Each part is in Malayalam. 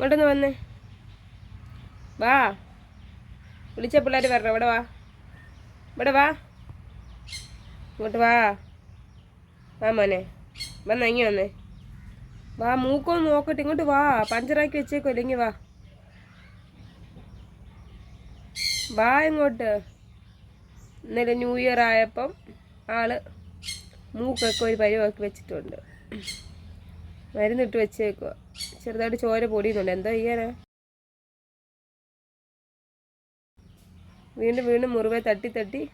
ഇങ്ങോട്ടൊന്ന് വന്ന്. വാ. വിളിച്ച പിള്ളേർ വരണം. ഇവിടെ വാ. ഇവിടെ വാ. ഇങ്ങോട്ട് വാ. വാ മോനെ. വന്ന ഇങ്ങി വന്നേ. വാ മൂക്കൊന്ന് നോക്കട്ടെ. ഇങ്ങോട്ട് വാ. പഞ്ചറാക്കി വെച്ചേക്കോ ഇല്ലെങ്കിൽ വാ. വാ ഇങ്ങോട്ട്. ഇന്നലെ ന്യൂ ഇയർ ആയപ്പം ആൾ മൂക്കൊക്കെ ഒരു പരിവാക്കി വെച്ചിട്ടുണ്ട്. മരുന്നിട്ട് വെച്ചേക്കുക ചെറുതായിട്ട് ചോര പൊടിയുന്നുണ്ട്. എന്താ ചെയ്യാനാ? വീണ്ടും വീണ്ടും മുറിവെ തട്ടി തട്ടി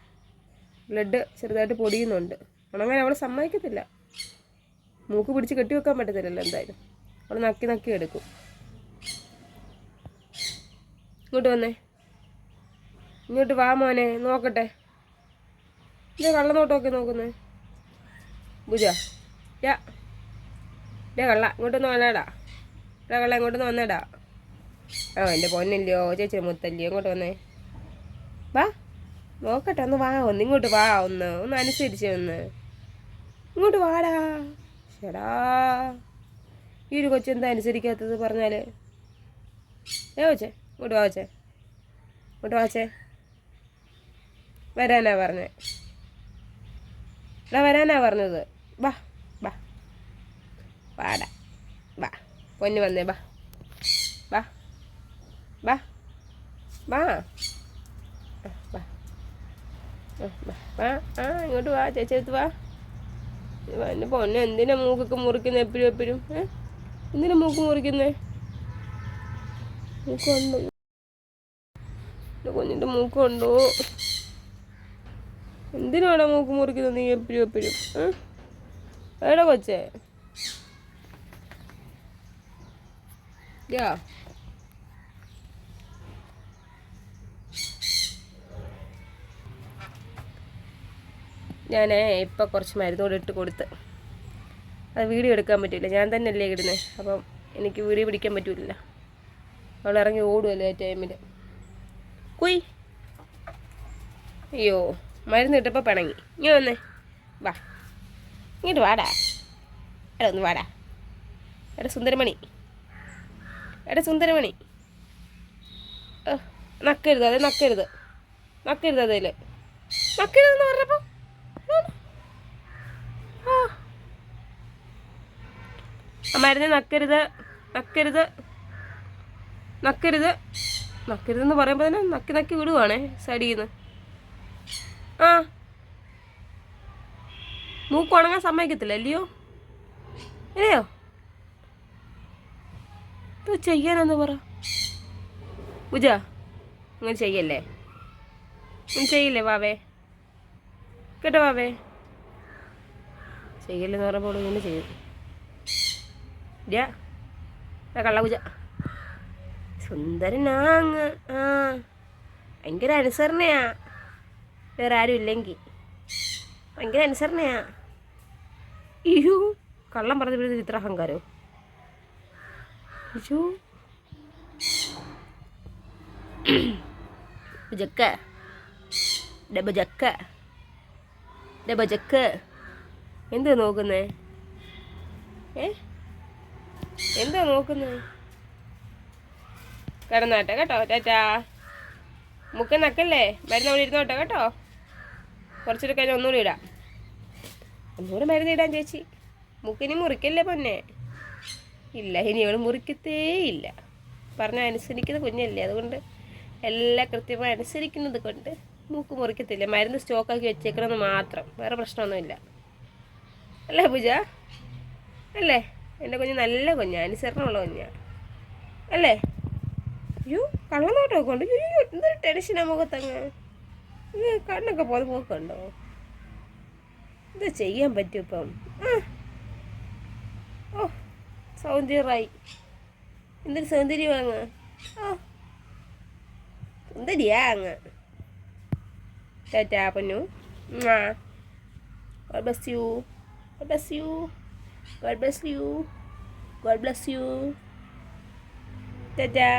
ബ്ലഡ് ചെറുതായിട്ട് പൊടിയുന്നുണ്ട്. ഉണങ്ങാൻ അവൾ സമ്മതിക്കത്തില്ല. മൂക്ക് പിടിച്ച് കെട്ടി വെക്കാൻ പറ്റത്തില്ലല്ലോ എന്തായാലും. അവൾ നക്കി നക്കി എടുക്കും. ഇങ്ങോട്ട് വന്നേ. ഇങ്ങോട്ട് വാ മോനെ നോക്കട്ടെ. ഇതേ കള്ളനോട്ടമൊക്കെ നോക്കുന്നേ. ഭുജ യാ. ഡേ കള്ള ഇങ്ങോട്ടൊന്ന് വന്നേടാ. ഡേ കള്ള ഇങ്ങോട്ടൊന്ന് വന്നേടാ. ആ എന്റെ പൊന്നില്ലയോ ചേച്ചി മുത്തല്ലയോ ഇങ്ങോട്ട് വന്നേ. വാ നോക്കട്ടെ ഒന്ന് വാ ഒന്ന് ഇങ്ങോട്ട് വാ ഒന്ന് ഒന്ന് അനുസരിച്ച് ഒന്ന്. ഇങ്ങോട്ട് വാടാ. ചേടാ ഈ ഒരു കൊച്ചെന്താ അനുസരിക്കാത്തത് പറഞ്ഞാൽ ഏ കൊച്ചേ ഇങ്ങോട്ട് വാ കൊച്ചേ. ഇങ്ങോട്ട് വാച്ചേ വരാനാ പറഞ്ഞേ. എടാ വരാനാ പറഞ്ഞത്. വാ. വാടാ. വാ. പൊന്നു വന്നേ ബാ ബാ ബാ ബാ ബാ ആ, ഇങ്ങോട്ട് വാ ചേച്ചി അടുത്ത് വാ. എന്റെ പൊന്നെ എന്തിനാ മൂക്കൊക്കെ മുറിക്കുന്നത് എപ്പോഴും എപ്പോഴും. എന്തിനാ മൂക്ക് മുറിക്കുന്നേ? മൂക്കുണ്ടോ എന്റെ കുഞ്ഞിന്റെ മൂക്കുണ്ടോ എന്തിനാടാ മൂക്ക് മുറിക്കുന്നത് നീ എപ്പോഴും എപ്പോഴും. ഏ? എടാ കൊച്ചേ? യാ ഞാൻ ഇപ്പം കുറച്ച് മരുന്ന് കൂടെ ഇട്ട് കൊടുത്ത്. അത് വീഡിയോ എടുക്കാൻ പറ്റില്ല ഞാൻ തന്നെ അല്ലേ ഇടുന്നത് അപ്പം എനിക്ക് വീഡിയോ പിടിക്കാൻ പറ്റില്ല അവൾ ഇറങ്ങി ഓടുമല്ലോ ആ ടൈമിൽ കുയ്. അയ്യോ മരുന്ന് ഇട്ടപ്പോൾ പിണങ്ങി. ഇങ്ങനെ വന്നേ. വാ. ഇങ്ങോട്ട് വാടാ. എടാ ഒന്ന് വാടാ. എടാ സുന്ദരമണി. എടാ സുന്ദരമണി. നക്കരുത് അതെ നക്കരുത്. നക്കരുത് അതിൽ നക്കരുതെന്ന് പറഞ്ഞപ്പോൾ ആ. മരുന്ന് നക്കരുത് നക്കരുത് നക്കരുത്. നക്കരുതെന്ന് പറയുമ്പോൾ തന്നെ നക്കി നക്കി വിടുവാണേ സൈഡിൽ നിന്ന് ആ. മൂക്ക് ഉണങ്ങാൻ സമ്മതിക്കത്തില്ല അല്ലയോ? അല്ലയോ ഇത് ചെയ്യാനെന്ന് പറ. പൂജ അങ്ങനെ ചെയ്യല്ലേ? അങ്ങനെ ചെയ്യില്ലേ വാവേ? കേട്ടോ വാവേ? ചെയ്യല്ലെന്ന് പറയുമ്പോൾ ഇങ്ങനെ ചെയ്യും. ഇല്ല. കള്ളപൂജ സുന്ദരനാ അങ്ങ്. ആ ഭയങ്കര അനുസരണയാ. വേറെ ആരും ഇല്ലെങ്കിൽ ഭയങ്കര അനുസരണയാ. ഇയ്യോ കള്ളം പറഞ്ഞപ്പോഴത്തെ ഇത്ര അഹങ്കാരോ? അയ്യോ ജക്ക ഡബ ജക്ക ഡബ ജക്ക എന്താ നോക്കുന്നേ ഏ എന്താ നോക്കുന്നേ കിടന്നാട്ടെ കേട്ടോ ടാറ്റാ മുക്ക നക്കല്ലേ മരുന്ന് അവിടെ ഇരുന്നോട്ടെ കേട്ടോ കുറച്ചൊരു കഴിഞ്ഞ് ഒന്നുകൂടി ഇടാം ഒന്നുകൂടി മരുന്ന് ഇടാൻ ചേച്ചി മുക്കിനി മുറിക്കല്ലേ പൊന്നെ ഇല്ല. ഇനി അവൾ മുറിക്കത്തേ ഇല്ല. പറഞ്ഞ അനുസരിക്കുന്ന കുഞ്ഞല്ലേ. അതുകൊണ്ട് എല്ലാം കൃത്യമായി അനുസരിക്കുന്നത് കൊണ്ട് മൂക്ക് മുറിക്കത്തില്ല. മരുന്ന് സ്റ്റോക്കാക്കി വെച്ചേക്കണമെന്ന് മാത്രം. വേറെ പ്രശ്നമൊന്നുമില്ല. അല്ലേ പൂജ? അല്ലേ? എന്റെ കുഞ്ഞ് നല്ല കുഞ്ഞാ. അനുസരണമുള്ള കുഞ്ഞാ. അല്ലേ? അയ്യോ കള്ളനോട്ടമൊക്കെ ഉണ്ട് അയ്യോ എന്തൊരു ടെൻഷനാ മുഖത്തങ്ങ്. കണ്ണൊക്കെ പോലെ പോക്കുണ്ടോ എന്താ ചെയ്യാൻ പറ്റും ഇപ്പം? ആ. ഓ. സൗന്ദര്യമായി എന്തൊരു സൗന്ദര്യം അങ്ങ് ഓ സുന്ദരിയാ അങ്ങ് ടാറ്റാ പൊന്നു God bless you God bless you God bless you God bless you Tata